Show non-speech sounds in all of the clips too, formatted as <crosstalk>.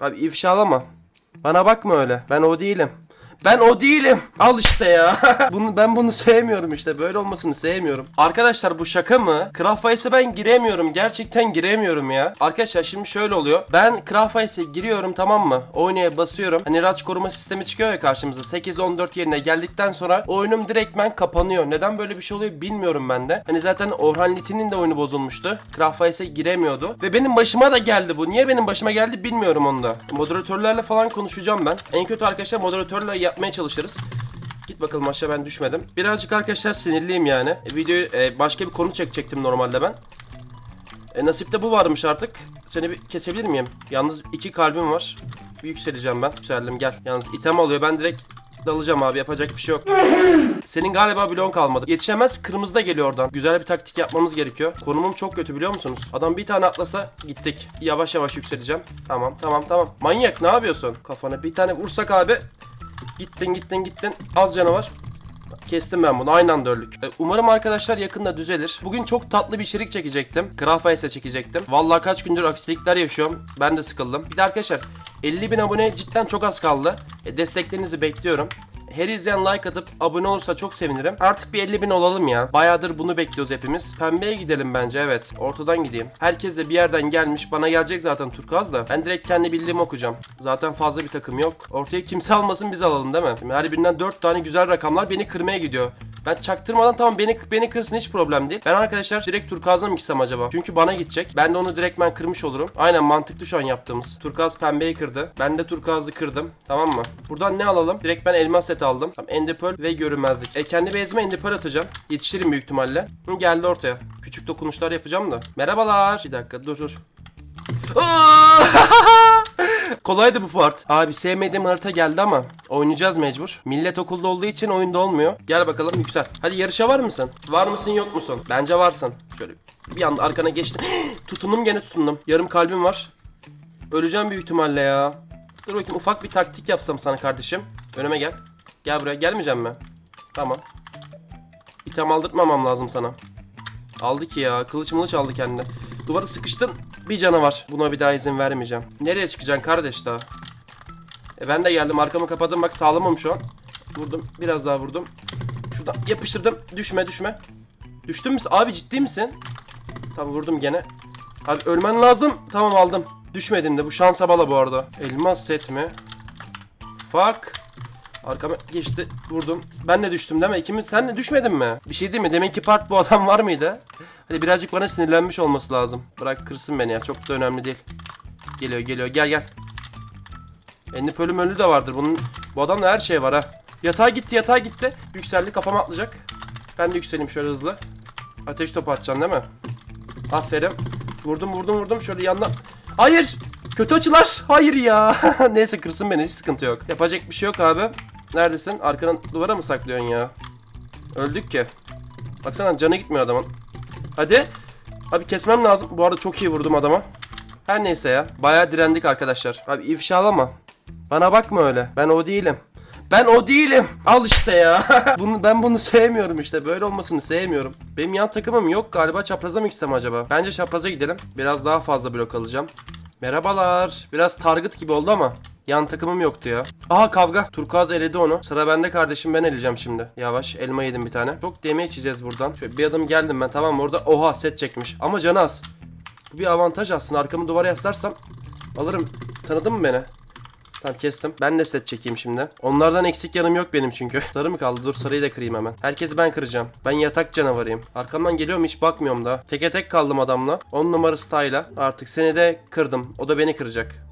Abi ifşalama. Bana bakma öyle. Ben o değilim. Ben o değilim. Al işte ya. <laughs> bunu ben bunu sevmiyorum işte. Böyle olmasını sevmiyorum. Arkadaşlar bu şaka mı? Craftface'e ben giremiyorum. Gerçekten giremiyorum ya. Arkadaşlar şimdi şöyle oluyor. Ben Craftface'e giriyorum tamam mı? Oynaya basıyorum. Hani raç koruma sistemi çıkıyor ya karşımıza. 8-14 yerine geldikten sonra oyunum direktmen kapanıyor. Neden böyle bir şey oluyor bilmiyorum ben de. Hani zaten Orhan Litin'in de oyunu bozulmuştu. Craftface'e giremiyordu. Ve benim başıma da geldi bu. Niye benim başıma geldi bilmiyorum onu da. Moderatörlerle falan konuşacağım ben. En kötü arkadaşlar moderatörle yapmaya çalışırız. Git bakalım aşağı ben düşmedim. Birazcık arkadaşlar sinirliyim yani. E, videoyu e, başka bir konu çekecektim normalde ben. E, nasipte bu varmış artık. Seni bir kesebilir miyim? Yalnız iki kalbim var. Bir yükseleceğim ben. Yükseldim gel. Yalnız item alıyor ben direkt dalacağım abi yapacak bir şey yok. <laughs> Senin galiba bloğun kalmadı. Yetişemez kırmızı da geliyor oradan. Güzel bir taktik yapmamız gerekiyor. Konumum çok kötü biliyor musunuz? Adam bir tane atlasa gittik. Yavaş yavaş yükseleceğim. Tamam tamam tamam. Manyak ne yapıyorsun? Kafana bir tane vursak abi. Gittin gittin gittin. Az canavar. Kestim ben bunu. Aynı anda öldük. E, Umarım arkadaşlar yakında düzelir. Bugün çok tatlı bir içerik çekecektim. Craftface'e çekecektim. Vallahi kaç gündür aksilikler yaşıyorum. Ben de sıkıldım. Bir de arkadaşlar 50 bin abone cidden çok az kaldı. E, desteklerinizi bekliyorum. Her izleyen like atıp abone olursa çok sevinirim. Artık bir 50 bin olalım ya. Bayağıdır bunu bekliyoruz hepimiz. Pembeye gidelim bence evet. Ortadan gideyim. Herkes de bir yerden gelmiş. Bana gelecek zaten turkuaz da. Ben direkt kendi bildiğimi okuyacağım. Zaten fazla bir takım yok. Ortaya kimse almasın biz alalım değil mi? Şimdi her birinden 4 tane güzel rakamlar beni kırmaya gidiyor. Ben çaktırmadan tamam beni beni kırsın hiç problem değil. Ben arkadaşlar direkt turkuazla mı gitsem acaba? Çünkü bana gidecek. Ben de onu direkt ben kırmış olurum. Aynen mantıklı şu an yaptığımız. Turkuaz pembeyi kırdı. Ben de turkuazı kırdım. Tamam mı? Buradan ne alalım? Direkt ben elmas set aldım. Tamam endipöl ve görünmezlik. E kendi bezime endipöl atacağım. Yetişirim büyük ihtimalle. Hı, geldi ortaya. Küçük dokunuşlar yapacağım da. Merhabalar. Bir dakika dur dur. Kolaydı bu part. Abi sevmediğim harita geldi ama oynayacağız mecbur. Millet okulda olduğu için oyunda olmuyor. Gel bakalım yüksel. Hadi yarışa var mısın? Var mısın yok musun? Bence varsın. Şöyle bir anda arkana geçtim. <gasps> tutundum gene tutundum. Yarım kalbim var. Öleceğim büyük ihtimalle ya. Dur bakayım ufak bir taktik yapsam sana kardeşim. Önüme gel. Gel buraya gelmeyeceğim mi? Tamam. İtem aldırtmamam lazım sana. Aldı ki ya. Kılıç mılıç aldı kendine. Duvara sıkıştın. Bir canavar. Buna bir daha izin vermeyeceğim. Nereye çıkacaksın kardeş daha? E ben de geldim. Arkamı kapadım. Bak sağlamam şu an. Vurdum. Biraz daha vurdum. Şuradan yapıştırdım. Düşme düşme. Düştün mü? Abi ciddi misin? Tamam vurdum gene. Abi ölmen lazım. Tamam aldım. Düşmedim de. Bu şansa bala bu arada. Elmas set mi? Fuck. Arkama geçti. Vurdum. Ben de düştüm değil mi? İkimiz sen de düşmedin mi? Bir şey değil mi? Demek ki part bu adam var mıydı? Hadi birazcık bana sinirlenmiş olması lazım. Bırak kırsın beni ya. Çok da önemli değil. Geliyor geliyor. Gel gel. Enli bölüm önlü de vardır. Bunun bu adamda her şey var ha. Yatağa gitti yatağa gitti. Yükseldi kafama atlayacak. Ben de yükseleyim şöyle hızlı. Ateş topu atacaksın değil mi? Aferin. Vurdum vurdum vurdum şöyle yandan. Hayır. Kötü açılar. Hayır ya. <laughs> Neyse kırsın beni hiç sıkıntı yok. Yapacak bir şey yok abi. Neredesin? Arkanın duvara mı saklıyorsun ya? Öldük ki. Baksana canı gitmiyor adamın. Hadi. Abi kesmem lazım. Bu arada çok iyi vurdum adama. Her neyse ya. Bayağı direndik arkadaşlar. Abi ifşalama. Bana bakma öyle. Ben o değilim. Ben o değilim. Al işte ya. <laughs> bunu ben bunu sevmiyorum işte. Böyle olmasını sevmiyorum. Benim yan takımım yok galiba. Çapraza mı gitsem acaba? Bence çapraza gidelim. Biraz daha fazla blok alacağım. Merhabalar. Biraz target gibi oldu ama. Yan takımım yoktu ya. Aha kavga. Turkuaz eledi onu. Sıra bende kardeşim ben eleyeceğim şimdi. Yavaş elma yedim bir tane. Çok damage yiyeceğiz buradan. Şöyle bir adım geldim ben tamam? Orada oha set çekmiş. Ama canı az. Bu bir avantaj aslında. Arkamı duvara yaslarsam alırım. Tanıdın mı beni? Tamam kestim. Ben de set çekeyim şimdi. Onlardan eksik yanım yok benim çünkü. <laughs> Sarı mı kaldı? Dur sarıyı da kırayım hemen. Herkesi ben kıracağım. Ben yatak canavarıyım. Arkamdan geliyorum hiç bakmıyorum da. Teke tek kaldım adamla. 10 numara style'a. Artık seni de kırdım. O da beni kıracak.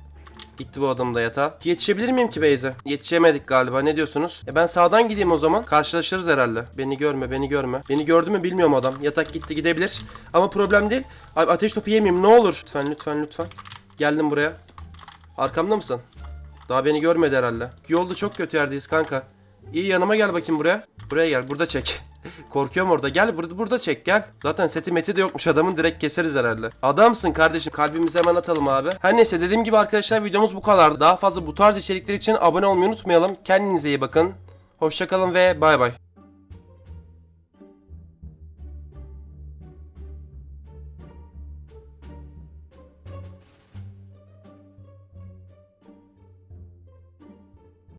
Gitti bu adam da yatağa. Yetişebilir miyim ki Beyze? Yetişemedik galiba. Ne diyorsunuz? E ben sağdan gideyim o zaman. Karşılaşırız herhalde. Beni görme, beni görme. Beni gördü mü bilmiyorum adam. Yatak gitti gidebilir. Ama problem değil. Abi ateş topu yemeyeyim ne olur. Lütfen lütfen lütfen. Geldim buraya. Arkamda mısın? Daha beni görmedi herhalde. Yolda çok kötü yerdeyiz kanka. İyi yanıma gel bakayım buraya. Buraya gel. Burada çek. Korkuyorum orada. Gel burada burada çek gel. Zaten seti meti de yokmuş adamın direkt keseriz herhalde. Adamsın kardeşim. Kalbimizi hemen atalım abi. Her neyse dediğim gibi arkadaşlar videomuz bu kadar. Daha fazla bu tarz içerikler için abone olmayı unutmayalım. Kendinize iyi bakın. Hoşçakalın ve bay bay.